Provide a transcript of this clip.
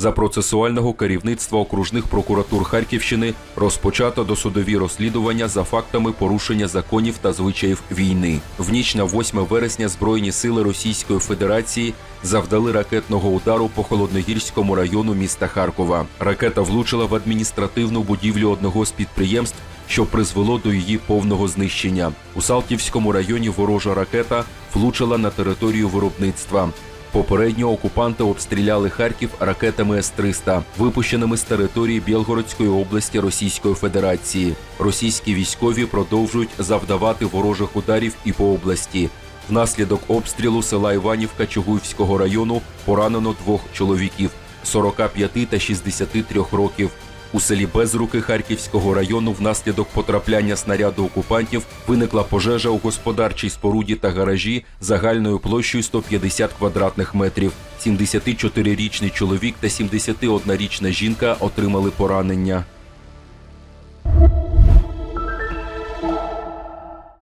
За процесуального керівництва окружних прокуратур Харківщини розпочато досудові розслідування за фактами порушення законів та звичаїв війни. В ніч на 8 вересня Збройні сили Російської Федерації завдали ракетного удару по холодногірському району міста Харкова. Ракета влучила в адміністративну будівлю одного з підприємств, що призвело до її повного знищення. У Салтівському районі ворожа ракета влучила на територію виробництва. Попередньо окупанти обстріляли Харків ракетами С-300, випущеними з території Білгородської області Російської Федерації. Російські військові продовжують завдавати ворожих ударів і по області. Внаслідок обстрілу села Іванівка Чугуївського району поранено двох чоловіків 45 та 63 років. У селі Безруки Харківського району внаслідок потрапляння снаряду окупантів виникла пожежа у господарчій споруді та гаражі загальною площею 150 квадратних метрів. 74-річний чоловік та 71-річна жінка отримали поранення.